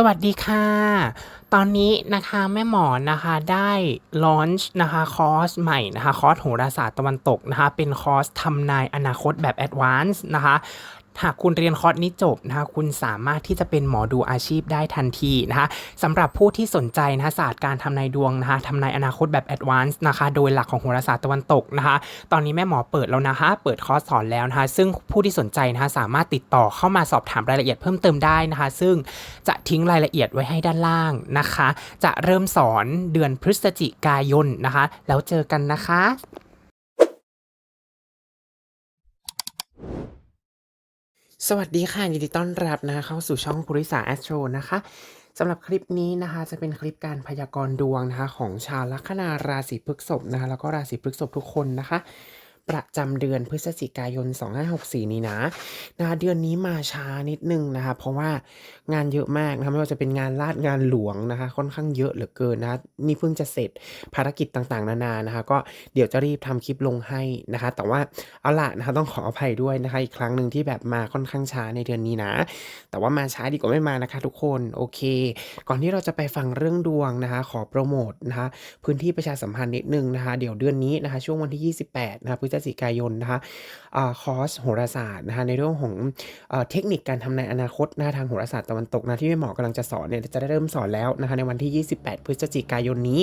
สวัสดีค่ะ ตอนนี้นะคะแม่หมอนะคะได้ลอนช์นะคะคอร์สใหม่นะคะคอร์สโหราศาสตร์ตะวันตกนะคะเป็นคอร์สทำนายอนาคตแบบแอดวานซ์นะคะ หากคุณเรียนคอร์สนี้จบนะคะคุณสามารถที่จะเป็นหมอดูอาชีพได้ทันทีนะคะสำหรับผู้ที่สนใจนะคะศาสตร์การทำนายดวงนะคะทำนายอนาคตแบบแอดวานซ์นะคะโดยหลักของโหราศาสตร์ตะวันตกนะคะ ตอนนี้แม่หมอเปิดแล้วนะคะ เปิดคอร์สสอนแล้วนะคะ ซึ่งผู้ที่สนใจนะคะสามารถติดต่อเข้ามาสอบถามรายละเอียดเพิ่มเติมได้นะคะ ซึ่งจะทิ้งรายละเอียดไว้ให้ด้านล่างนะคะ จะเริ่มสอนเดือนพฤศจิกายนนะคะ แล้วเจอกันนะคะ สวัสดีค่ะ ยินดีต้อนรับนะคะเข้าสู่ช่องภูริสาแอสโทรนะคะสำหรับคลิปนี้นะคะจะเป็นคลิปการพยากรณ์ดวงนะคะของชาวลัคนาราศีพฤษภนะคะแล้วก็ราศีพฤษภทุกคนนะคะ ประจำเดือนพฤศจิกายน 2564 นี้นะนะเดือนนี้มาช้านิดนึงนะคะ เพราะว่างานเยอะมากนะคะไม่ว่าจะเป็นงานลาดงานหลวงนะคะ ค่อนข้างเยอะเหลือเกินนะนี่เพิ่งจะเสร็จภารกิจต่างๆ นานานะคะ ก็เดี๋ยวจะรีบทำคลิปลงให้นะคะ แต่ว่าเอาละนะคะต้องขออภัยด้วยนะคะ อีกครั้งหนึ่งที่แบบมาค่อนข้างช้าในเดือนนี้นะ แต่ว่ามาช้าดีกว่าไม่มานะคะ ทุกคนโอเค ก่อนที่เราจะไปฟังเรื่องดวงนะคะ ขอโปรโมทนะคะ พื้นที่ประชาสัมพันธ์นิดนึงนะคะ เดี๋ยวเดือนนี้นะคะ ช่วงวันที่ 28นะคะพฤศจิกายนนะคะคอร์สโหราศาสตร์นะคะในเรื่องของเทคนิคการทำนายอนาคตนะทางโหราศาสตร์ตะวันตกนะที่แม่หมอกำลังจะสอนเนี่ยจะได้เริ่มสอนแล้วนะคะในวันที่ 28 พฤศจิกายนนี้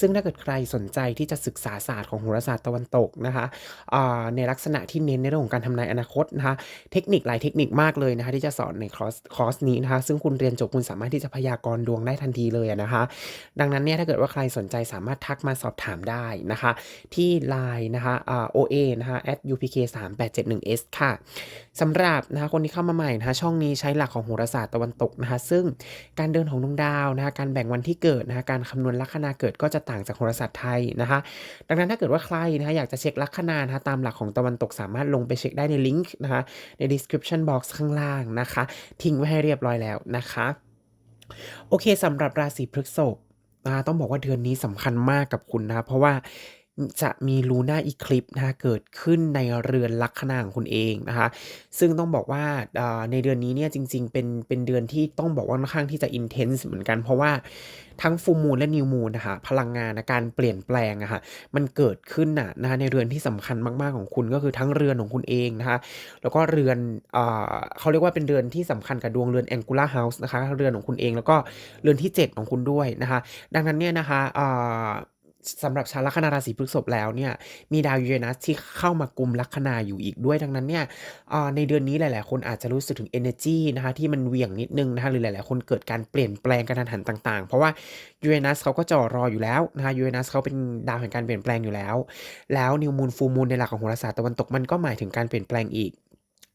ซึ่งถ้าเกิดใครสนใจที่จะศึกษาศาสตร์ของโหราศาสตร์ตะวันตกนะคะในลักษณะที่เน้นในเรื่องของการทำนายอนาคตนะคะเทคนิคหลายเทคนิคมากเลยนะคะที่จะสอนในคอร์สคอร์สนี้นะคะซึ่งคุณเรียนจบคุณสามารถที่จะพยากรณ์ดวงได้ทันทีเลยนะคะ ดังนั้นเนี่ยถ้าเกิดว่าใครสนใจสามารถทักมาสอบถามได้นะคะ ที่ Line นะคะอ่า OA นะคะ at upk 3 8 7 1 s ค่ะสำหรับนะคะคนที่เข้ามาใหม่นะคะช่องนี้ใช้หลักของโหราศาสตร์ตะวันตกนะคะซึ่งการเดินของดวงดาวนะคะการแบ่งวันที่เกิดนะคะการคำนวณลัคนาเกิดก็จะต่างจากโหราศาสตร์ไทยนะคะดังนั้นถ้าเกิดว่าใครนะคะอยากจะเช็คลัคนานะคะตามหลักของตะวันตกสามารถลงไปเช็คได้ในลิงก์นะคะใน description box ข้างล่างนะคะ ทิ้งไว้ให้เรียบร้อยแล้วนะคะโอเคสำหรับราศีพฤษภนะคะต้องบอกว่าเดือนนี้สำคัญมากกับคุณนะ เพราะว่า จะมีลูน่าอีคลิปนะคะเกิดขึ้นในเรือนลัคนาของคุณเองนะคะซึ่งต้องบอกว่าในเดือนนี้เนี่ยจริง ๆ เป็นเป็นเดือนที่ต้องบอกว่าค่อนข้างที่จะอินเทนส์เหมือนกันเพราะว่าทั้งฟูมูลและนิวมูลนะคะพลังงานนะการเปลี่ยนแปลงอะค่ะมันเกิดขึ้นนะนะคะในเรือนที่สำคัญมากๆของคุณก็คือทั้งเรือนของคุณเองนะคะแล้วก็เรือนอ่าเขาเรียกว่าเป็นเรือนที่สำคัญกับดวงเรือน Angular House นะคะเรือนของคุณเองแล้วก็เรือนที่ 7 ของคุณด้วยนะคะดังนั้นเนี่ยนะคะ สำหรับชาวลัคนาราศีพฤษภแล้วเนี่ยมีดาวยูเรนัสที่เข้ามากุมลัคนาอยู่อีกด้วยดังนั้นเนี่ยในเดือนนี้หลาย ๆ คนอาจจะรู้สึกถึง energy นะคะที่มันเวี่ยงนิดนึงนะคะหรือหลาย ๆ คนเกิดการเปลี่ยนแปลงกระทันหันต่าง ๆ เพราะว่ายูเรนัสเขาก็จ่อรออยู่แล้วนะคะยูเรนัสเขาเป็นดาวแห่งการเปลี่ยนแปลงอยู่แล้ว แล้วนิวมูลฟูมูลในหลักของโหราศาสตร์ตะวันตกมันก็หมายถึงการเปลี่ยนแปลงอีก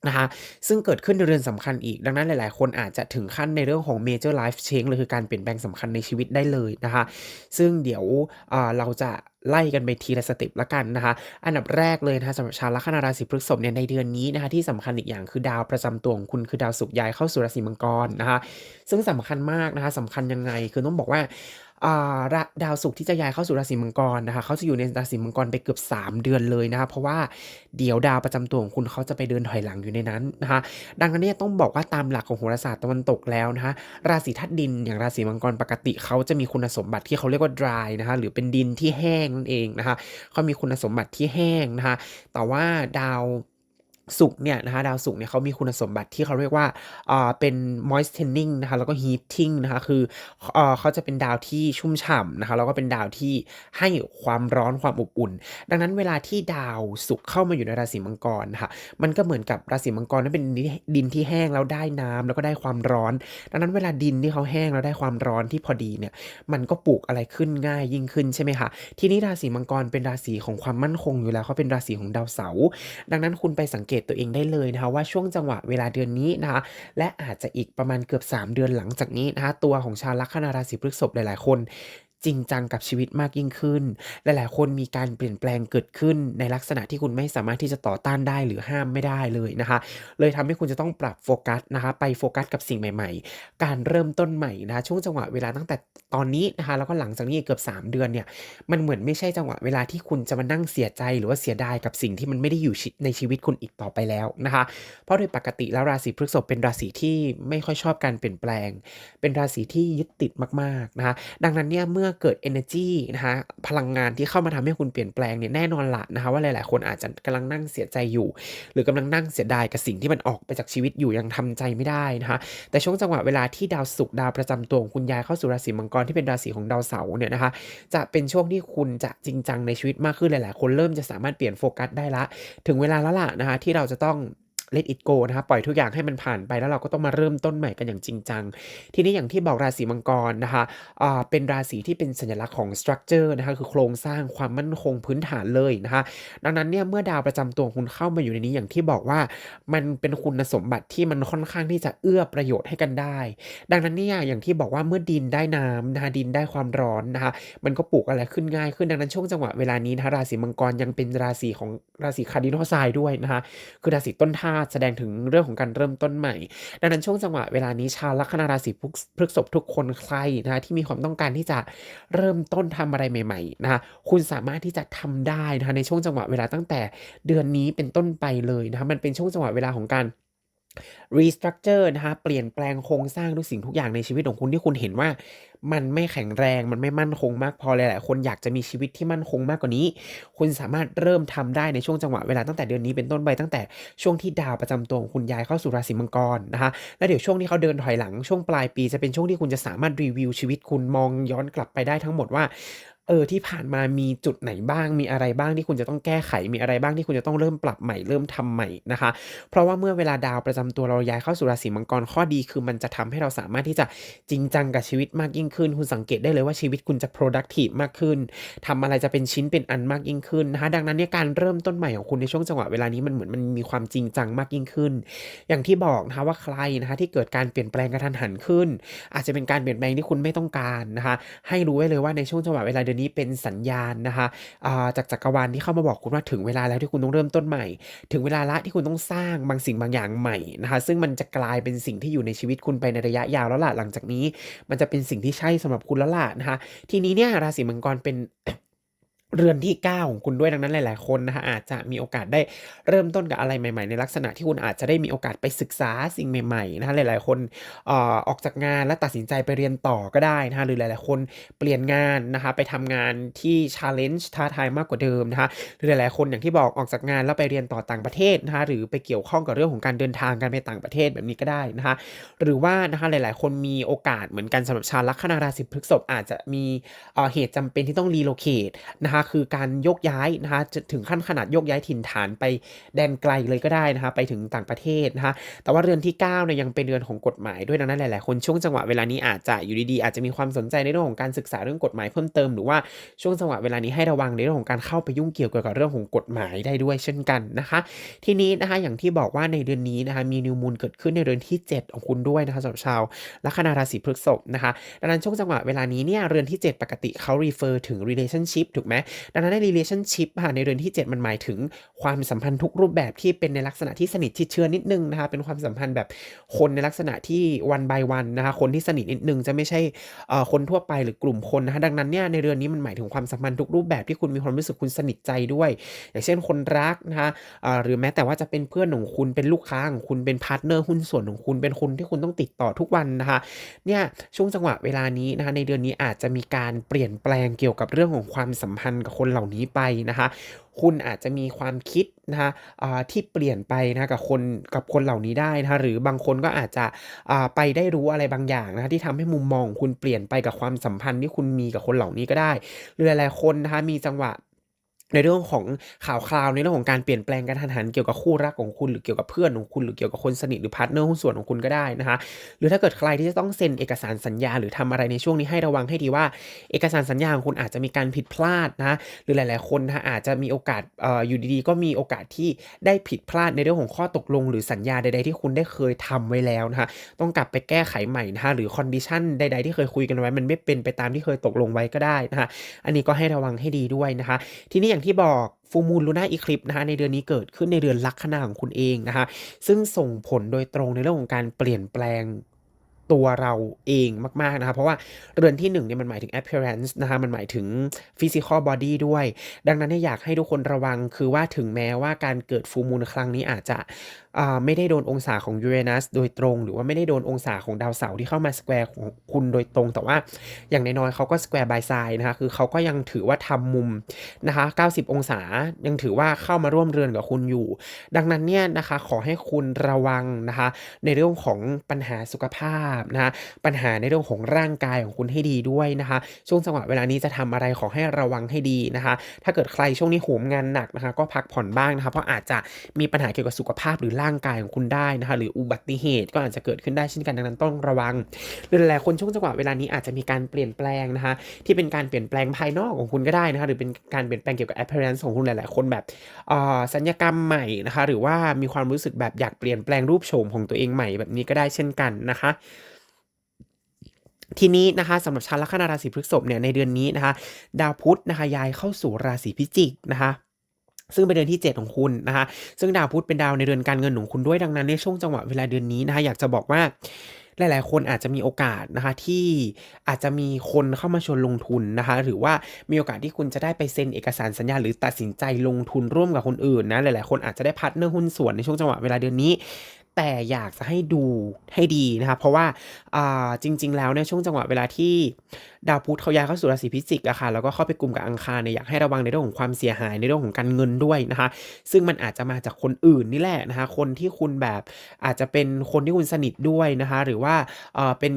นะคะซึ่งเกิดขึ้นในเรือนสำคัญอีก ดังนั้นหลาย ๆ คนอาจจะถึงขั้นในเรื่องของ major life change เลยคือการเปลี่ยนแปลงสำคัญในชีวิตได้เลยนะคะ ซึ่งเดี๋ยวเราจะไล่กันไปทีละสเต็ปละกันนะคะ อันดับแรกเลยนะคะสำหรับชาวลัคนาราศีพฤษภเนี่ยในเดือนนี้นะคะที่สำคัญอีกอย่างคือดาวประจำตัวของคุณคือดาวศุกร์ย้ายเข้าสู่ราศีมังกรนะคะ ซึ่งสำคัญมากนะคะสำคัญยังไงคือต้องบอกว่า ดาวศุกร์ที่จะย้ายเข้าสู่ราศีมังกรนะคะเขาจะอยู่ในราศีมังกรไปเกือบ 3 เดือนเลยนะคะเพราะว่าเดี๋ยวดาวประจำตัวของคุณเขาจะไปเดินถอยหลังอยู่ในนั้นนะคะดังนั้นเนี่ยต้องบอกว่าตามหลักของโหราศาสตร์ตะวันตกแล้วนะคะราศีธาตุดินอย่างราศีมังกรปกติเขาจะมีคุณสมบัติที่เขาเรียกว่า dry นะคะหรือเป็นดินที่แห้งนั่นเองนะคะเขามีคุณสมบัติที่แห้งนะคะแต่ว่าดาว ศุกเนี่ยนะคะดาวศุกเนี่ยเขามีคุณสมบัติที่เขาเรียกว่าอ่าเป็น moistening นะคะแล้วก็ heating นะคะคือเอ่อเขาจะเป็นดาวที่ชุ่มฉ่ำนะคะแล้วก็เป็นดาวที่ให้ความร้อนความอบอุ่น ดังนั้นเวลาที่ดาวศุกเข้ามาอยู่ในราศีมังกรนะคะมันก็เหมือนกับราศีมังกรนั้นเป็นดินที่แห้งแล้วได้น้ำแล้วก็ได้ความร้อน ดังนั้นเวลาดินที่เขาแห้งแล้วได้ความร้อนที่พอดีเนี่ยมันก็ปลูกอะไรขึ้นง่ายยิ่งขึ้นใช่ไหมคะทีนี้ราศีมังกรเป็นราศีของความมั่นคงอยู่แล้วเขาเป็นราศีของดาวเสาร์ดังนั้นคุณไปสังเกตตัวเองได้เลยนะคะว่าช่วงจังหวะเวลาเดือนนี้นะคะและอาจจะอีกประมาณเกือบ 3 เดือนหลังจากนี้นะคะตัวของชาวลัคนาราศีพฤษภหลาย ๆ คน จริงจังกับชีวิตมากยิ่งขึ้น หลายๆ คนมีการเปลี่ยนแปลงเกิดขึ้นในลักษณะที่คุณไม่สามารถที่จะต่อต้านได้หรือห้ามไม่ได้เลยนะคะ เลยทำให้คุณจะต้องปรับโฟกัสนะคะ ไปโฟกัสกับสิ่งใหม่ ๆ การเริ่มต้นใหม่นะะช่วงจังหวะเวลาตั้งแต่ตอนนี้นะคะแล้วก็หลังจากนี้เกือบ 3 เดือนเนี่ยมันเหมือนไม่ใช่จังหวะเวลาที่คุณจะมานั่งเสียใจหรือว่าเสียดายกับสิ่งที่มันไม่ได้อยู่ในชีวิตคุณอีกต่อไปแล้วนะคะ เพราะโดยปกติแล้วราศีพฤษภเป็นราศีที่ไม่ค่อยชอบการเปลี่ยนแปลง เป็นราศีที่ยึดติดมากๆนะคะดังนั้นเนี่ยเมื่อเกิดเอเนอร์จีนะคะพลังงานที่เข้ามาทำให้คุณเปลี่ยนแปลงเนี่ยแน่นอนละนะคะว่าหลาย ๆ คนอาจจะกำลังนั่งเสียใจอยู่ หรือกำลังนั่งเสียดายกับสิ่งที่มันออกไปจากชีวิตอยู่ยังทำใจไม่ได้นะคะแต่ช่วงจังหวะเวลาที่ดาวศุกร์ดาวประจำตัวของคุณย้ายเข้าสู่ราศีมังกรที่เป็นราศีของดาวเสาร์เนี่ยนะคะจะเป็นช่วงที่คุณจะจริงจังในชีวิตมากขึ้นหลาย ๆ คนเริ่มจะสามารถเปลี่ยนโฟกัสได้ล้วถึงเวลาแล้วล่ะนะคะที่เราจะต้อง let it go นะคะปล่อยทุกอย่างให้มันผ่านไปแล้วเราก็ต้องมาเริ่มต้นใหม่กันอย่างจริงจัง ทีนี้อย่างที่บอกราศีมังกรนะคะเป็นราศีที่เป็นสัญลักษณ์ของ structure นะคะคือโครงสร้างความมั่นคงพื้นฐานเลยนะคะดังนั้นเนี่ยเมื่อดาวประจำตัวคุณเข้ามาอยู่ในนี้อย่างที่บอกว่ามันเป็นคุณสมบัติที่มันค่อนข้างที่จะเอื้อประโยชน์ให้กันได้ ดังนั้นเนี่ยอย่างที่บอกว่าเมื่อดินได้น้ำนะคะดินได้ความร้อนนะคะมันก็ปลูกอะไรขึ้นง่ายขึ้นดังนั้นช่วงจังหวะเวลานี้นะคะราศีมังกรยังเป็นราศีของราศีคาร์ดินอลไซน์ด้วยนะคะคือราศีต้นธาตุแสดงถึงเรื่องของการเริ่มต้นใหม่ ดังนั้นช่วงจังหวะเวลานี้ชาวลัคนาราศีพฤกษภทุกคนใครนะที่มีความต้องการที่จะเริ่มต้นทำอะไรใหม่ๆนะคุณสามารถที่จะทำได้นะในช่วงจังหวะเวลาตั้งแต่เดือนนี้เป็นต้นไปเลยนะมันเป็นช่วงจังหวะเวลาของการ restructure นะคะเปลี่ยนแปลงโครงสร้างทุกสิ่งทุกอย่างในชีวิตของคุณที่คุณเห็นว่า มันไม่แข็งแรงมันไม่มั่นคงมากพอหลายๆคนอยากจะมีชีวิตที่มั่นคงมากกว่านี้ คุณสามารถเริ่มทำได้ในช่วงจังหวะเวลาตั้งแต่เดือนนี้เป็นต้นไปตั้งแต่ช่วงที่ดาวประจำตัวของคุณย้ายเข้าสู่ราศีมังกรนะคะแล้วเดี๋ยวช่วงที่เขาเดินถอยหลังช่วงปลายปี จะเป็นช่วงที่คุณจะสามารถรีวิวชีวิตคุณมองย้อนกลับไปได้ทั้งหมดว่า เออที่ผ่านมามีจุดไหนบ้าง มีอะไรบ้างที่คุณจะต้องแก้ไข มีอะไรบ้างที่คุณจะต้องเริ่มปรับใหม่เริ่มทำใหม่นะคะ เพราะว่าเมื่อเวลาดาวประจำตัวเราย้ายเข้าสู่ราศีมังกรข้อดีคือมันจะทำให้เราสามารถที่จะจริงจังกับชีวิตมากยิ่งขึ้น คุณสังเกตได้เลยว่าชีวิตคุณจะ productive มากขึ้นทำอะไรจะเป็นชิ้นเป็นอันมากยิ่งขึ้นนะคะดังนั้นเนี่ยการเริ่มต้นใหม่ของคุณในช่วงจังหวะเวลานี้มันเหมือนมันมีความจริงจังมากยิ่งขึ้น อย่างที่บอกนะคะว่าใครนะคะที่เกิดการเปลี่ยนแปลงกระทันหันขึ้น อาจจะเป็นการเปลี่ยนแปลงที่คุณไม่ต้องการนะคะให้รู้ไว้เลยว่าในช่วงจังหวะเวลาเดือนนี้เป็นสัญญาณนะคะาจากจักรวาลที่เข้ามาบอกคุณว่าถึงเวลาแล้วที่คุณต้องเริ่มต้นใหม่ ถึงเวลาละที่คุณต้องสร้างบางสิ่งบางอย่างใหม่นะคะซึ่งมันจะกลายเป็นสิ่งที่อยู่ในชีวิตคุณไปในระยะยาวแล้วล่ะหลังจากนี้ มันจะเป็นสิ่งที่ใช่สำหรับคุณแล้วล่ะนะคะทีนี้เนี่ยราศีมังกรเป็น เรือนที่ 9 ของคุณด้วยดังนั้นหลาย ๆ คนนะคะอาจจะมีโอกาสได้เริ่มต้นกับอะไรใหม่ ๆ ในลักษณะที่คุณอาจจะได้มีโอกาสไปศึกษาสิ่งใหม่ ๆ นะคะหลาย ๆ คนเอ่อออกจากงานแล้วตัดสินใจไปเรียนต่อก็ได้นะคะหรือหลาย ๆ คนเปลี่ยนงานนะคะไปทำงานที่ challenge ท้าทายมากกว่าเดิมนะคะหรือหลาย ๆ คนอย่างที่บอกออกจากงานแล้วไปเรียนต่อต่างประเทศนะคะหรือไปเกี่ยวข้องกับเรื่องของการเดินทางกันไปต่างประเทศแบบนี้ก็ได้นะคะหรือว่านะคะหลาย ๆ คนมีโอกาสเหมือนกันสำหรับชาวลัคนาราศีพฤษภอาจจะมีเอ่อเหตุจำเป็นที่ต้อง relocate นะคะคือการยกย้ายนะคะจะถึงขั้นขนาดยกย้ายถิ่นฐานไปแดนไกลเลยก็ได้นะคะ ไปถึงต่างประเทศนะคะ แต่ว่าเรือนที่9เนี่ยยังเป็นเรือนของกฎหมายด้วยดังนั้นหลาย ๆ คนช่วงจังหวะเวลานี้อาจจะอยู่ดี ๆ อาจจะมีความสนใจในเรื่องของการศึกษาเรื่องกฎหมายเพิ่มเติมหรือว่าช่วงจังหวะเวลานี้ให้ระวังในเรื่องของการเข้าไปยุ่งเกี่ยวกับเรื่องของกฎหมายได้ด้วยเช่นกันนะคะ ทีนี้นะคะอย่างที่บอกว่าในเดือนนี้นะคะมีนิวมูนเกิดขึ้นในเดือนที่ 7 ของคุณด้วยนะคะสำหรับชาวลัคนาราศีพฤษภนะคะดังนั้นช่วงจังหวะเวลานี้เนี่ยเรือนที่ 7 ปกติเขา refer ถึง relationship ถูกไหมดังนั้นใน relationship ค่ะในเรือนที่ 7 มันหมายถึงความสัมพันธ์ทุกรูปแบบที่เป็นในลักษณะที่สนิทชิดเชื้อนิดนึงนะคะเป็นความสัมพันธ์แบบคนในลักษณะที่ one by one นะคะคนที่สนิทนิดนึงจะไม่ใช่คนทั่วไปหรือกลุ่มคนนะคะดังนั้นเนี่ยในเรือนนี้มันหมายถึงความสัมพันธ์ทุกรูปแบบที่คุณมีความรู้สึกคุณสนิทใจด้วย อย่างเช่นคนรักนะคะหรือแม้แต่ว่าจะเป็นเพื่อนของคุณเป็นลูกค้าของคุณเป็นพาร์ทเนอร์หุ้นส่วนของคุณเป็นคนที่คุณต้องติดต่อทุกวันนะคะเนี่ยช่วงจังหวะเวลานี้นะคะในเดือนนี้อาจจะมีการเปลี่ยนแปลงเกี่ยวกับเรื่องของความสัมพันธ์กับคนเหล่านี้ไปนะคะ คุณอาจจะมีความคิดนะคะที่เปลี่ยนไปนะะกับคนกับคนเหล่านี้ได้นะคะหรือบางคนก็อาจจะไปได้รู้อะไรบางอย่างนะคะที่ทำให้มุมมองของคุณเปลี่ยนไปกับความสัมพันธ์ที่คุณมีกับคนเหล่านี้ก็ได้หรือหลายๆคนนะคะมีจังหวะ ในเรื่องของข่าวคราวในเรื่องของการเปลี่ยนแปลงกรทันหันเกี่ยวกับคู่รักของคุณหรือเกี่ยวกับเพื่อนของคุณหรือเกี่ยวกับคนสนิทหรือพาร์ตเนอร์หุ้นส่วนของคุณก็ได้นะคะหรือถ้าเกิดใครที่จะต้องเซ็นเอกสารสัญญา หรือทำอะไรในช่วงนี้ให้ระวังให้ดีว่า เอกสารสัญญาของคุณอาจจะมีการผิดพลาดนะหรือหลาย ๆ คนนะอาจจะมีโอกาสออยู่ดีๆ ก็มีโอกาสที่ได้ผิดพลาดในเรื่องของข้อตกลง หรือสัญญาใด ๆ ที่คุณได้เคยทำไว้แล้วนะคะต้องกลับไปแก้ไขใหม่นะคะหรือคอนดิชันใด ๆ ที่เคยคุยกันไว้มันไม่เป็นไปตามที่เคยตกลงไว้ก็ได้นะคะอันนี้ก็ให้ระวังให้ดีด้วยนะคะทีนี้อย่างที่บอกฟูมูลลูน่าอีคลิปนะคะในเดือนนี้เกิดขึ้นในเดือนลัคนาของคุณเองนะคะซึ่งส่งผลโดยตรงในเรื่องของการเปลี่ยนแปลงตัวเราเองมาก ๆ นะคะเพราะว่าเรือนที่1เนี่ยมันหมายถึง appearance นะคะมันหมายถึง physical body ด้วย ดังนั้นอยากให้ทุกคนระวังคือว่าถึงแม้ว่าการเกิดฟูมูลครั้งนี้อาจจะอ่าไม่ได้โดนองศาของยูเรนัสโดยตรง หรือว่าไม่ได้โดนองศาของดาวเสาร์ที่เข้ามาสแควร์ของคุณโดยตรง แต่ว่าอย่างน้อยๆเขาก็สแควร์บายไซน์นะคะคือเขาก็ยังถือว่าทำมุมนะคะ90 องศายังถือว่าเข้ามาร่วมเรือนกับคุณอยู่ ดังนั้นเนี่ยนะคะขอให้คุณระวังนะคะในเรื่องของปัญหาสุขภาพนะคะปัญหาในเรื่องของร่างกายของคุณให้ดีด้วยนะคะ ช่วงจังหวะเวลานี้จะทำอะไรขอให้ระวังให้ดีนะคะ ถ้าเกิดใครช่วงนี้โหมงานหนักนะคะ ก็พักผ่อนบ้างนะคะเพราะอาจจะมีปัญหาเกี่ยวกับสุขภาพหรือร่างกายของคุณได้นะคะ หรืออุบัติเหตุก็อาจจะเกิดขึ้นได้เช่นกันดังนั้นต้องระวังหรือหลายๆคนช่วงจังหวะเวลานี้อาจจะมีการเปลี่ยนแปลงนะคะ ที่เป็นการเปลี่ยนแปลงภายนอกของคุณก็ได้นะคะหรือเป็นการเปลี่ยนแปลงเกี่ยวกับ appearance ของคุณหลาย ๆ คนแบบอ่อสัญญกรรมใหม่นะคะ หรือว่ามีความรู้สึกแบบอยากเปลี่ยนแปลงรูปโฉมของตัวเองใหม่แบบนี้ก็ได้เช่นกันนะคะทีนี้นะคะสำหรับชาวลัคนาราศีพฤษภเนี่ยในเดือนนี้นะคะ ดาวพุธนะคะย้ายเข้าสู่ราศีพิจิกนะคะ ซึ่งเป็นเดือนที่ 7 ของคุณนะคะซึ่งดาวพุธเป็นดาวในเดือนการเงินของคุณด้วยดังนั้นในช่วงจังหวะเวลาเดือนนี้นะคะอยากจะบอกว่าหลาย ๆ คนอาจจะมีโอกาสนะคะที่อาจจะมีคนเข้ามาชวนลงทุนนะคะหรือว่ามีโอกาสที่คุณจะได้ไปเซ็นเอกสารสัญญา หรือตัดสินใจลงทุนร่วมกับคนอื่นนะหลาย ๆ คนอาจจะได้พาร์ทเนอร์หุ้นส่วนในช่วงจังหวะเวลาเดือนนี้ แต่อยากจะให้ดูให้ดีนะครับ เพราะว่าจริง ๆ แล้วในช่วงจังหวะเวลาที่ดาวพุธเขาย้ายเข้าสู่ราศีพิจิกอะค่ะแล้วก็เข้าไปกลุ่มกับอังคารเนี่ยอยากให้ระวังในเรื่องของความเสียหายในเรื่องของการเงินด้วยนะคะ ซึ่งมันอาจจะมาจากคนอื่นนี่แหละนะคะ คนที่คุณแบบอาจจะเป็นคนที่คุณสนิทด้วยนะคะ หรือว่าเป็น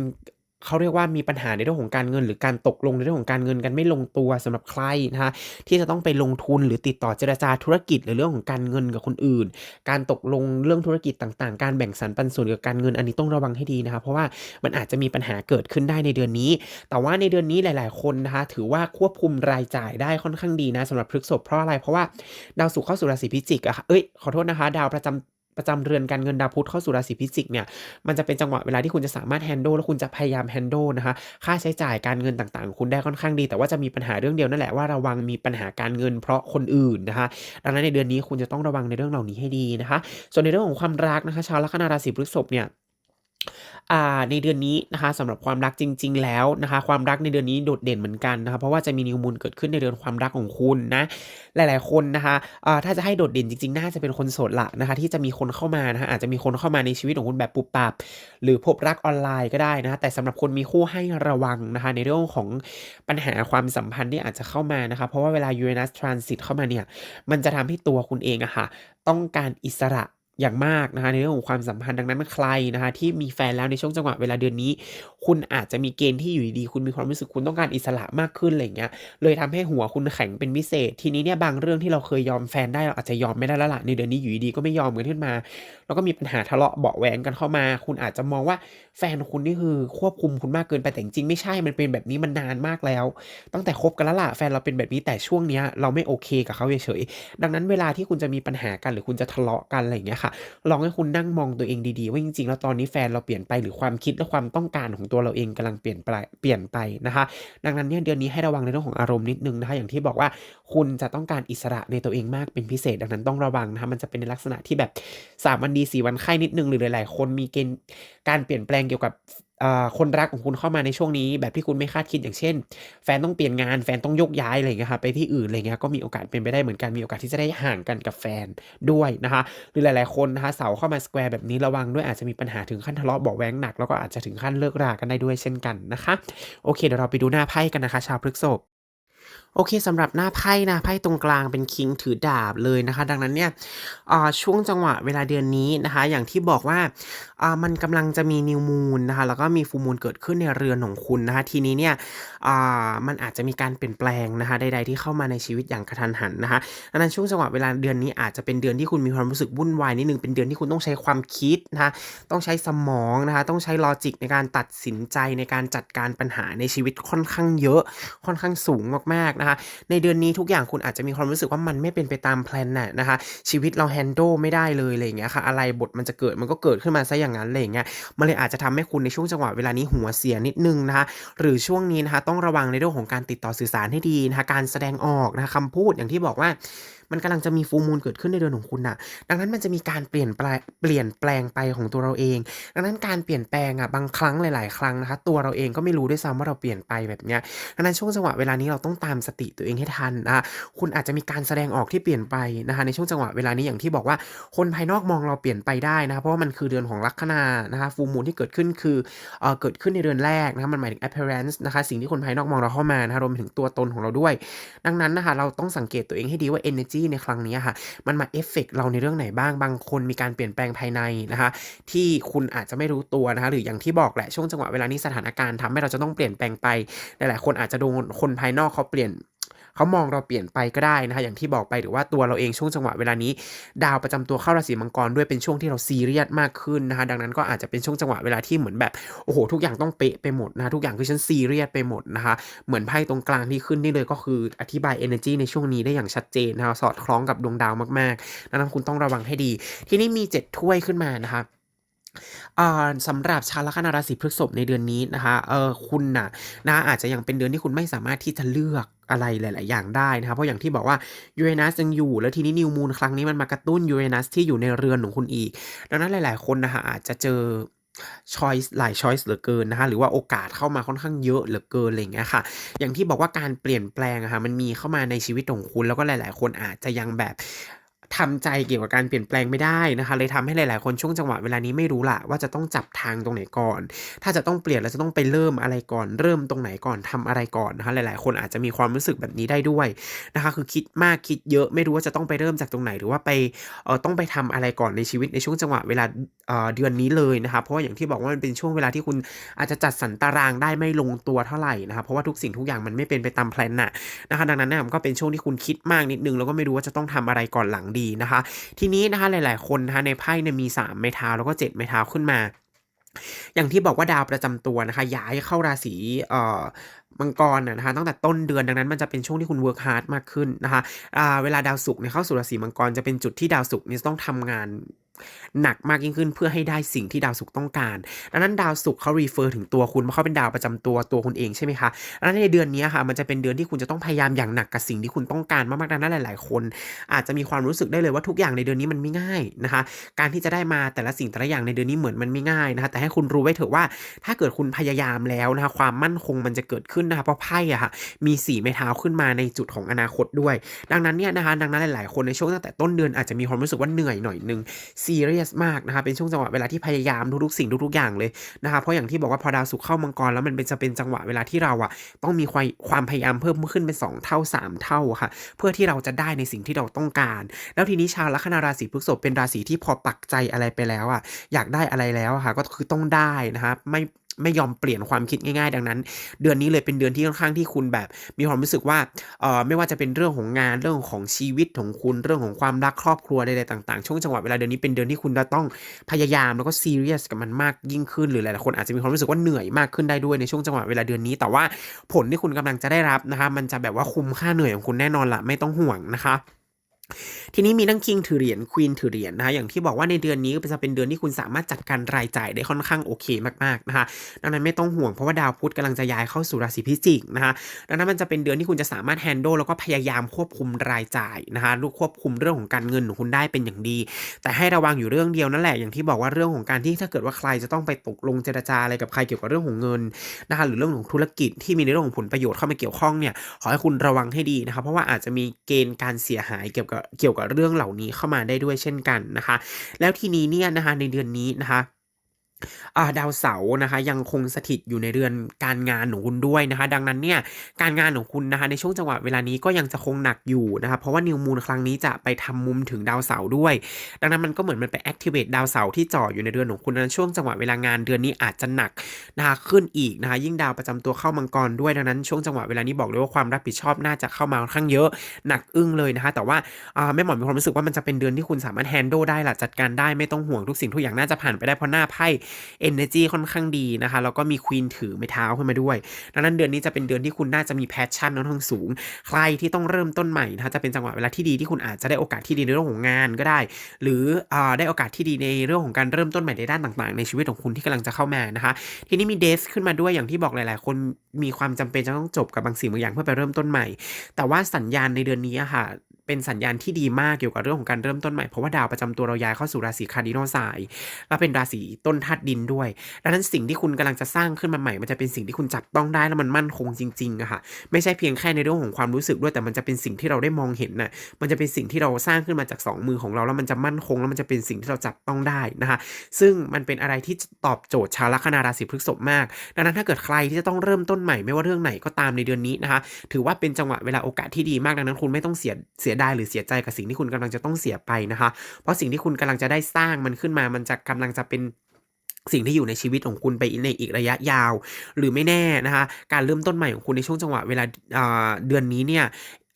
เขาเรียกว่ามีปัญหาในเรื่องของการเงิน หรือการตกลงในเรื่องของการเงินกันไม่ลงตัวสำหรับใครนะคะที่จะต้องไปลงทุนหรือติดต่อเจรจาธุรกิจ หรือเรื่องของการเงินกับคนอื่น การตกลงเรื่องธุรกิจต่างๆ การแบ่งสรรปันส่วนกับการเงินอันนี้ต้องระวังให้ดีนะคะเพราะว่ามันอาจจะมีปัญหาเกิดขึ้นได้ในเดือนนี้ แต่ว่าในเดือนนี้หลาย ๆ คนนะคะถือว่าควบคุมรายจ่ายได้ค่อนข้างดีนะสำหรับพฤกษภเพราะอะไรเพราะว่าดาวศุกร์เข้าสู่ราศีพิจิกอะค่ะเอ้ยขอโทษนะคะ ดาวประจำ ประจำเรือนการเงินดาวพุธเข้าสู่ราศีพิจิกเนี่ยมันจะเป็นจังหวะเวลาที่คุณจะสามารถแฮนด์ลและคุณจะพยายามแฮนด์ลนะคะค่าใช้จ่ายการเงินต่างๆ คุณได้ค่อนข้างดี แต่ว่าจะมีปัญหาเรื่องเดียวนั่นแหละว่าระวังมีปัญหาการเงินเพราะคนอื่นนะคะดังนั้นในเดือนนี้คุณจะต้องระวังในเรื่องเหล่านี้ให้ดีนะคะ ส่วนในเรื่องของความรักนะคะชาวลัคนาราศีพฤษภเนี่ย ในเดือนนี้นะคะสำหรับความรักจริง ๆ แล้วนะคะความรักในเดือนนี้โดดเด่นเหมือนกันนะคะเพราะว่าจะมีนิวมูลเกิดขึ้นในเดือนความรักของคุณนะหลาย ๆ คนนะคะถ้าจะให้โดดเด่นจริง ๆ น่าจะเป็นคนโสดละนะคะที่จะมีคนเข้ามานะคะอาจจะมีคนเข้ามาในชีวิตของคุณแบบปุบปับหรือพบรักออนไลน์ก็ได้นะแต่สำหรับคนมีคู่ให้ระวังนะคะในเรื่องของปัญหาความสัมพันธ์ที่อาจจะเข้ามานะคะเพราะว่าเวลายูเรนัสทรานสิตเข้ามาเนี่ยมันจะทำให้ตัวคุณเองอะค่ะต้องการอิสระ อย่างมากนะคะในเรื่องของความสัมพันธ์ดังนั้นใครนะคะที่มีแฟนแล้วในช่วงจังหวะเวลาเดือนนี้ คุณอาจจะมีเกณฑ์ที่อยู่ดีๆคุณมีความรู้สึกคุณต้องการอิสระมากขึ้นอะไรเงี้ยเลยทำให้หัวคุณแข็งเป็นพิเศษ ทีนี้เนี่ยบางเรื่องที่เราเคยยอมแฟนได้เราอาจจะยอมไม่ได้แล้วล่ะในเดือนนี้อยู่ดีๆก็ไม่ยอมกันขึ้นมา แล้วก็มีปัญหาทะเลาะเบาะแว้งกันเข้ามา คุณอาจจะมองว่าแฟนคุณนี่คือควบคุมคุณมากเกินไปแต่จริงๆไม่ใช่มันเป็นแบบนี้มันนานมากแล้ว ตั้งแต่คบกันแล้วล่ะแฟนเราเป็นแบบนี้แต่ช่วงเนี้ยเราไม่โอเคกับเขาเฉยๆดังนั้นเวลาที่คุณจะมีปัญหากันหรือคุณจะทะเลาะกันอะไรเงี้ยค่ะ ลองให้คุณนั่งมองตัวเองดีๆ ว่าจริงๆ แล้วตอนนี้แฟนเราเปลี่ยนไปหรือความคิดและความต้องการของตัวเราเองกำลังเปลี่ยนไปเปลี่ยนไปนะคะ ดังนั้นเนี่ยเดือนนี้ให้ระวังในเรื่องของอารมณ์นิดนึงนะคะอย่างที่บอกว่าคุณจะต้องการอิสระในตัวเองมากเป็นพิเศษ ดังนั้นต้องระวังนะคะมันจะเป็นในลักษณะที่แบบสามวันดีสี่วันไข้นิดนึงหรือหลายๆ คนมีเกณฑ์การเปลี่ยนแปลงเกี่ยวกับ คนรักของคุณเข้ามาในช่วงนี้ แบบที่คุณไม่คาดคิดอย่างเช่น แฟนต้องเปลี่ยนงานแฟนต้องยกย้ายอะไรเงี้ยค่ะไปที่อื่นอะไรเงี้ยก็มีโอกาสเป็นไปได้เหมือนกันมีโอกาสที่จะได้ห่างกันกับแฟนด้วยนะคะหรือหลาย ๆคนนะคะเสาเข้ามาสแควร์แบบนี้ระวังด้วยอาจจะมีปัญหาถึงขั้นทะเลาะเบาแว้งหนักแล้วก็อาจจะถึงขั้นเลิกรากันได้ด้วยเช่นกันนะคะ โอเคเดี๋ยวเราไปดูหน้าไพ่กันนะคะ ชาวพฤกษภ โอเคสำหรับหน้าไพ่นะไพ่ตรงกลางเป็นคิงถือดาบเลยนะคะ ดังนั้นเนี่ยช่วงจังหวะเวลาเดือนนี้นะคะ อย่างที่บอกว่ามันกำลังจะมี New Moon นะคะแล้วก็มี Full Moon เกิดขึ้นในเรือนของคุณนะคะ ทีนี้เนี่ยมันอาจจะมีการเปลี่ยนแปลงนะคะใดๆที่เข้ามาในชีวิตอย่างกระทันหันนะคะดังนั้นช่วงจังหวะเวลาเดือนนี้อาจจะเป็นเดือนที่คุณมีความรู้สึกวุ่นวายนิดนึงเป็นเดือนที่คุณต้องใช้ความคิดนะคะต้องใช้สมองนะคะต้องใช้ลอจิกในการตัดสินใจในการจัดการปัญหาในชีวิตค่อนข้างเยอะค่อนข้างสูงมากๆนะคะในเดือนนี้ทุกอย่างคุณอาจจะมีความรู้สึกว่ามันไม่เป็นไปตามแพลนน่ะนะคะชีวิตเราแฮนด์ลไม่ได้เลยอะไรอย่างเงี้ยค่ะอะไรบทมันจะเกิดมันก็เกิดขึ้นมาซะอย่างนั้นอะไรอย่างเงี้ยมันเลยอาจจะทำให้คุณในช่วงจังหวะเวลานี้หัวเสียนิดนึงนะคะหรือช่วงนี้นะคะต้องระวังในเรื่องของการติดต่อสื่อสารให้ดีนะคะการแสดงออกนะคะคำพูดอย่างที่บอกว่า มันกำลังจะมี Full Moon เกิดขึ้นในเดือนของคุณน่ะ ดังนั้นมันจะมีการเปลี่ยนแปลเปลี่ยนแปลงไปของตัวเราเอง ดังนั้นการเปลี่ยนแปลงอะบางครั้งหลาย ๆ ครั้งนะคะ ตัวเราเองก็ไม่รู้ด้วยซ้ำว่าเราเปลี่ยนไปแบบเนี้ยดังนั้นช่วงจังหวะเวลานี้เราต้องตามสติตัวเองให้ทันนะคะคุณอาจจะมีการแสดงออกที่เปลี่ยนไปนะคะในช่วงจังหวะเวลานี้อย่างที่บอกว่าคนภายนอกมองเราเปลี่ยนไปได้นะคะเพราะว่ามันคือเดือนของลัคนานะคะ Full Moon ที่เกิดขึ้นคือเอ่อเกิดขึ้นในเดือนแรกนะคะมันหมายถึง appearance นะคะสิ่งที่คนภายนอกมองเราเข้ามานะคะรวมถึงตัวตนของเราด้วย ดังนั้นนะคะเราต้องสังเกตตัวเองให้ดีว่าเจีในครั้งนี้ค่ะ มันมาเอฟเฟกต์เราในเรื่องไหนบ้าง บางคนมีการเปลี่ยนแปลงภายในนะคะ ที่คุณอาจจะไม่รู้ตัวนะคะ หรืออย่างที่บอกแหละช่วงจังหวะเวลานี้สถานการณ์ทำให้เราจะต้องเปลี่ยนแปลงไป หลายๆคนอาจจะโดนคนภายนอกเขาเปลี่ยน เขามองเราเปลี่ยนไปก็ได้นะคะอย่างที่บอกไปหรือว่าตัวเราเองช่วงจังหวะเวลานี้ ดาวประจำตัวเข้าราศีมังกรด้วยเป็นช่วงที่เราซีเรียสมากขึ้นนะคะดังนั้นก็อาจจะเป็นช่วงจังหวะเวลาที่เหมือนแบบโอ้โฮทุกอย่างต้องเป๊ะไปหมดนะะทุกอย่างคือฉันซีเรียสไปหมดนะคะเหมือนไพ่ตรงกลางที่ขึ้นนี่เลยก็คืออธิบายเอเนอร์จีในช่วงนี้ได้อย่างชัดเจนนะคะสอดคล้องกับดวงดาวมากๆดังนั้นคุณต้องระวังให้ดี ที่นี้มี 7 ถ้วยขึ้นมานะคะ สำหรับชาวลัคนาราศีพฤษภในเดือนนี้นะคะเออคุณน่ะนะอาจจะยังเป็นเดือนที่คุณไม่สามารถที่จะเลือกอะไรหลาย ๆ อย่างได้นะคะเพราะอย่างที่บอกว่ายูเรนัสยังอยู่ แล้วทีนี้ New Moon ครั้งนี้มันมากระตุ้นยูเรนัสที่อยู่ในเรือนของคุณอีก ดังนั้นหลาย ๆ คนนะคะอาจจะเจอชอยซ์หลายชอยซ์เหลือเกินนะคะหรือว่าโอกาสเข้ามาค่อนข้างเยอะเหลือเกินอะไรอย่างเงี้ยค่ะ อย่างที่บอกว่าการเปลี่ยนแปลงอะค่ะมันมีเข้ามาในชีวิตของคุณแล้วก็หลาย ๆ คนอาจจะยังแบบ ทำใจเกี่ยวกับการเปลี่ยนแปลงไม่ได้นะคะเลยทำให้หลาย ๆ คนช่วงจังหวะเวลานี้ไม่รู้ละว่าจะต้องจับทางตรงไหนก่อน ถ้าจะต้องเปลี่ยนแล้วจะต้องไปเริ่มอะไรก่อน เริ่มตรงไหนก่อนทำอะไรก่อนนะคะหลาย ๆ คนอาจจะมีความรู้สึกแบบนี้ได้ด้วยนะคะคือคิดมากคิดเยอะไม่รู้ว่าจะต้องไปเริ่มจากตรงไหนหรือว่าไปเอ่อต้องไปทำอะไรก่อนในชีวิตในช่วงจังหวะเวลาเอ่อเดือนนี้เลยนะคะเพราะว่าอย่างที่บอกว่ามันเป็นช่วงเวลาที่คุณอาจจะจัดสรรตารางได้ไม่ลงตัวเท่าไหร่นะคะเพราะว่าทุกสิ่งทุกอย่างมันไม่เป็นไปตามแพลนน่ะนะคะดังนั้นน่ะมันก็เป็นช่วงที่คุณคิดมากนิดนึงแล้วก็ไม่รู้ว่าจะต้องทำอะไรก่อนหลังดีนะคะ ทีนี้นะคะหลาย ๆ คนนะคะในไพ่เนี่ยมี 3 ไม้เท้าแล้วก็ 7 ไม้เท้าขึ้นมา อย่างที่บอกว่าดาวประจำตัวนะคะ ย้ายเข้าราศีเอ่อมังกรนะคะตั้งแต่ต้นเดือนดังนั้นมันจะเป็นช่วงที่คุณ work hard มากขึ้นนะคะอ่าเวลาดาวศุกร์เนี่ยเข้าสู่ราศีมังกรจะเป็นจุดที่ดาวศุกร์เนี่ยต้องทำงาน หนักมากยิ่งขึ้นเพื่อให้ได้สิ่งที่ดาวศุกร์ต้องการดังนั้นดาวศุกร์เขา refer ถึงตัวคุณเพราะเขาเป็นดาวประจำตัวตัวคุณเองใช่ไหมคะดังนั้นในเดือนนี้ค่ะมันจะเป็นเดือนที่คุณจะต้องพยายามอย่างหนักกับสิ่งที่คุณต้องการมากๆดังนั้นหลาย ๆ คน อาจจะมีความรู้สึกได้เลยว่าทุกอย่างในเดือนนี้มันไม่ง่ายนะคะ การที่จะได้มาแต่ละสิ่งแต่ละอย่างในเดือนนี้เหมือนมันไม่ง่ายนะคะ แต่ให้คุณรู้ไว้เถอะว่า ถ้าเกิดคุณพยายามแล้วนะคะความมั่นคงมันจะเกิดขึ้นนะคะเพราะไพ่อะค่ะมี4ไม้เท้าขึ้นมาในจุดของอนาคตด้วย ดังนั้นเนี่ยนะคะดังนั้นหลาย ๆ คนในช่วงตั้งแต่ต้นเดือนอาจจะมีความรู้สึกว่าเหนื่อยหน่อยนึงซีเรียสมากนะคะเป็นช่วงจังหวะเวลาที่พยายามทุกๆสิ่งทุกๆอย่างเลยนะคะเพราะอย่างที่บอกว่าพอดาวสุกเข้ามังกรแล้วมันเป็นจะเป็นจังหวะเวลาที่เราอะต้องมีควายความพยายามเพิ่มขึ้นเป็น 2 เท่า 3 เท่าค่ะ เพื่อที่เราจะได้ในสิ่งที่เราต้องการ แล้วทีนี้ชาวลัคนาราศีพฤษภเป็นราศีที่พอปักใจอะไรไปแล้วอะอยากได้อะไรแล้วค่ะก็คือต้องได้นะคะไม่ ไม่ยอมเปลี่ยนความคิดง่ายๆ ดังนั้น เดือนนี้เลยเป็นเดือนที่ค่อนข้างที่คุณแบบ มีความรู้สึกว่าเอ่อไม่ว่าจะเป็นเรื่องของงานเรื่องของชีวิตของคุณเรื่องของความรักครอบครัวใดๆต่างๆ ช่วงจังหวะเวลาเดือนนี้เป็นเดือนที่คุณจะต้องพยายามแล้วก็ซีเรียสกับมันมากยิ่งขึ้นหรือหลายๆคนอาจจะมีความรู้สึกว่าเหนื่อยมากขึ้นได้ด้วยในช่วงจังหวะเวลาเดือนนี้ แต่ว่าผลที่คุณกำลังจะได้รับนะคะมันจะแบบว่าคุ้มค่าเหนื่อยของคุณแน่นอนล่ะไม่ต้องห่วงนะคะ ทีนี้มีทั้ง King ถือเหรียญ Queen ถือเหรียญนะคะอย่างที่บอกว่าในเดือนนี้จะเป็นเดือนที่คุณสามารถจัดการรายจ่ายได้ค่อนข้างโอเคมากๆนะคะดังนั้นไม่ต้องห่วงเพราะว่าดาวพุธกำลังจะย้ายเข้าสู่ราศีพิจิกนะคะดังนั้นมันจะเป็นเดือนที่คุณจะสามารถ handle แล้วก็พยายามควบคุมรายจ่ายนะคะลูควบคุมเรื่องของการเงินของคุณได้เป็นอย่างดี แต่ให้ระวังอยู่เรื่องเดียวนั่นแหละอย่างที่บอกว่าเรื่องของการที่ถ้าเกิดว่าใครจะต้องไปตกลงเจรจาอะไรกับใครเกี่ยวกับเรื่องของเงินนะคะหรือเรื่องของธุรกิจที่มีในเรื่องของผลประโยชน์เข้ามาเกี่ยวข้องเนี่ยขอให้คุณระวังให้ดีนะคะเพราะว่าอาจจะมีเกณฑ์การเสียหายเกี่ยวกับเกี่ยวกับเรื่องเหล่านี้เข้ามาได้ด้วยเช่นกันนะคะ แล้วทีนี้เนี่ยนะคะในเดือนนี้นะคะ ดาวเสาร์นะคะยังคงสถิตอยู่ในเรือนการงานของคุณด้วยนะคะ ดังนั้นเนี่ยการงานของคุณนะคะในช่วงจังหวะเวลานี้ก็ยังจะคงหนักอยู่นะครับเพราะว่า New Moon ครั้งนี้จะไปทำมุมถึงดาวเสาร์ด้วย ดังนั้นมันก็เหมือนมันไปแอ็กทิเวตดาวเสาร์ที่จ่ออยู่ในเรือนของคุณดังนั้นช่วงจังหวะเวลางานเดือนนี้อาจจะหนักนะคะขึ้นอีกนะคะยิ่งดาวประจำตัวเข้ามังกรด้วยดังนั้นช่วงจังหวะเวลานี้บอกเลยว่าความรับผิดชอบน่าจะเข้ามาค่อนข้างเยอะหนักอึ้งเลยนะคะแต่ว่าแม่หมอมีความรู้สึกว่ามันจะเป็นเดือนที่คุณสามารถ handle ได้แหละจัดการได้ไม่ต้องห่วงทุกสิ่งทุกอย่างน่าจะผ่านไปได้เพราะหน้าไพ่เอเนจีค่อนข้างดีนะคะ แล้วก็มี Queen ถือไม้เท้าขึ้นมาด้วย ดังนั้นเดือนนี้จะเป็นเดือนที่คุณน่าจะมี passion ค่อนข้างสูง ใครที่ต้องเริ่มต้นใหม่นะคะจะเป็นจังหวะเวลาที่ดีที่คุณอาจจะได้โอกาสที่ดีในเรื่องของงานก็ได้ หรืออได้โอกาสที่ดีในเรื่องของการเริ่มต้นใหม่ในด้านต่างๆ ในชีวิตของคุณที่กำลังจะเข้ามานะคะ ทีนี้มี Death ขึ้นมาด้วยอย่างที่บอกหลาย ๆ คนมีความจำเป็นจะต้องจบกับบางสิ่งบางอย่างเพื่อไปเริ่มต้นใหม่ แต่ว่าสัญญาณในเดือนนี้ค่ะ เป็นสัญญาณที่ดีมากเกี่ยวกับเรื่องของการเริ่มต้นใหม่เพราะว่าดาวประจำตัวเราย้ายเข้าสู่ราศี Cardinal Sign และเป็นราศีต้นธาตุดินด้วย ดังนั้นสิ่งที่คุณกำลังจะสร้างขึ้นมาใหม่ มันจะเป็นสิ่งที่คุณจับต้องได้แล้วมันมั่นคงจริงๆอะค่ะไม่ใช่เพียงแค่ในเรื่องของความรู้สึกด้วยแต่มันจะเป็นสิ่งที่เราได้มองเห็นน่ะมันจะเป็นสิ่งที่เราสร้างขึ้นมาจาก 2 มือของเราแล้วมันจะมั่นคงแล้วมันจะเป็นสิ่งที่เราจับต้องได้นะคะซึ่งมันเป็นอะไรที่ตอบโจทย์ชาวลัคนาราศีพฤษภมาก ดังนั้นถ้าเกิดใครที่จะต้องเริ่มต้นใหม่ไม่ว่าเรื่องไหนก็ตามในเดือนนี้นะคะถือว่าเป็นจังหวะเวลาโอกาสที่ดีมากดังนั้นคุณไม่ต้องเสียเสียดายหรือเสียใจกับสิ่งที่คุณกำลังจะต้องเสียไปนะคะ เพราะสิ่งที่คุณกำลังจะได้สร้างมันขึ้นมา มันจะกำลังจะเป็นสิ่งที่อยู่ในชีวิตของคุณไปในอีกระยะยาว หรือไม่แน่นะคะ การเริ่มต้นใหม่ของคุณในช่วงจังหวะเวลาอ่าเดือนนี้เนี่ย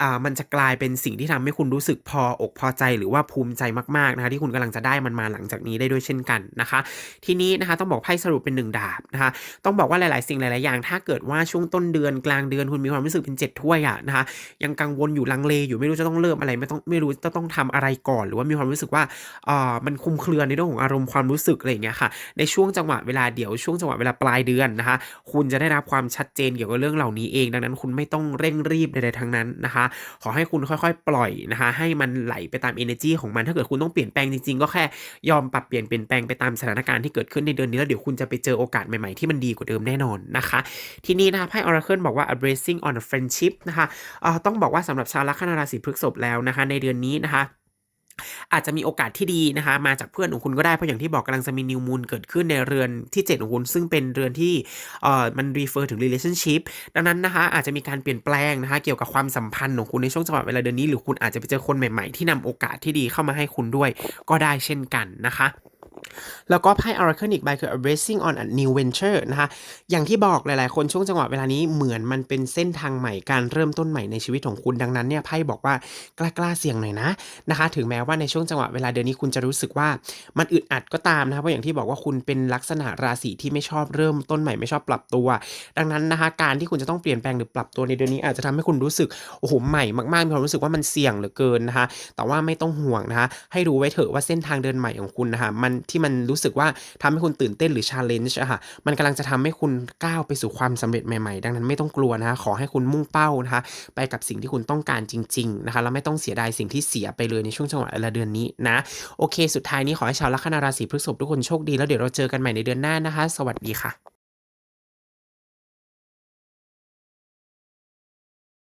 อ่ามันจะกลายเป็นสิ่งที่ทำให้คุณรู้สึกพออกพอใจหรือว่าภูมิใจมากๆนะคะที่คุณกำลังจะได้มันมาหลังจากนี้ได้ด้วยเช่นกันนะคะ ทีนี้นะคะต้องบอกไพ่สรุปเป็น 1 ดาบนะคะต้องบอกว่าหลาย ๆ สิ่งหลาย ๆ อย่าง ถ้าเกิดว่าช่วงต้นเดือนกลางเดือนคุณมีความรู้สึกเป็น 7 ถ้วยอะนะคะยังกังวลอยู่ลังเลอยู่ไม่รู้จะต้องเริ่มอะไรไม่ต้องไม่รู้จะต้องทำอะไรก่อน หรือว่ามีความรู้สึกว่าอ่ามันคลุมเครือในเรื่องของอารมณ์ความรู้สึกอะไรอย่างเงี้ยค่ะในช่วงจังหวะเวลาเดี๋ยวช่วงจังหวะเวลาปลายเดือนนะคะคุณจะได้รับความชัดเจนเกี่ยวกับเรื่องเหล่านี้เอง ดังนั้นคุณไม่ต้องเร่งรีบใดๆทั้งนั้นนะคะขอให้คุณค่อยๆ ปล่อยนะคะ ให้มันไหลไปตาม energy ของมันถ้าเกิดคุณต้องเปลี่ยนแปลงจริงๆ ก็แค่ยอมปรับเปลี่ยนเปลี่ยนแปลงไปตามสถานการณ์ที่เกิดขึ้นในเดือนนี้แล้วเดี๋ยวคุณจะไปเจอโอกาสใหม่ๆที่มันดีกว่าเดิมแน่นอนนะคะ ทีนี้นะคะไพ่ออร์เคิลบอกว่า Abrasing on a friendship นะคะต้องบอกว่าสำหรับชาวลัคนาราศีพฤษภแล้วนะคะในเดือนนี้นะคะ อาจจะมีโอกาสที่ดีนะคะ มาจากเพื่อนของคุณก็ได้ เพราะอย่างที่บอกกำลังจะมีนิวมูลเกิดขึ้นในเรือนที่ 7 ของคุณ ซึ่งเป็นเรือนที่เอ่อมันรีเฟอร์ถึง relationship ดังนั้นนะคะ อาจจะมีการเปลี่ยนแปลงนะคะ เกี่ยวกับความสัมพันธ์ของคุณในช่วงจังหวะเวลาเดือนนี้ หรือคุณอาจจะไปเจอคนใหม่ ๆ ที่นำโอกาสที่ดีเข้ามาให้คุณด้วย ก็ได้เช่นกันนะคะ แล้วก็ไพ่ Oracle อีกใบคือ a blessing on a new venture นะคะอย่างที่บอกหลายๆ คนช่วงจังหวะเวลานี้เหมือนมันเป็นเส้นทางใหม่การเริ่มต้นใหม่ในชีวิตของคุณดังนั้นเนี่ยไพ่บอกว่ากล้าๆเสี่ยงหน่อยนะนะคะ ถึงแม้ว่าในช่วงจังหวะเวลาเดือนนี้คุณจะรู้สึกว่ามันอึดอัดก็ตามนะคะเพราะอย่างที่บอกว่าคุณเป็นลักษณะราศีที่ไม่ชอบเริ่มต้นใหม่ไม่ชอบปรับตัว ดังนั้นนะคะการที่คุณจะต้องเปลี่ยนแปลงหรือปรับตัวในเดือนนี้อาจจะทำให้คุณรู้สึกโอ้โฮใหม่มากๆมีความรู้สึกว่ามันเสี่ยงเหลือเกินนะคะแต่ว่าไม่ต้องห่วงนะคะให้รู้ไว้เถอะว่าเส้นทางเดินใหม่ของคุณนะคะมันที่มันรู้สึกว่าทำให้คุณตื่นเต้นหรือชาเลนจ์อะค่ะมันกำลังจะทำให้คุณก้าวไปสู่ความสำเร็จใหม่ๆ ดังนั้นไม่ต้องกลัวนะคะขอให้คุณมุ่งเป้านะคะไปกับสิ่งที่คุณต้องการจริงๆนะคะแล้วไม่ต้องเสียดายสิ่งที่เสียไปเลยในช่วงจังหวะเวลาเดือนนี้นะโอเค สุดท้ายนี้ขอให้ชาวลัคนาราศีพฤษภทุกคนโชคดีแล้วเดี๋ยวเราเจอกันใหม่ในเดือนหน้านะคะ สวัสดีค่ะ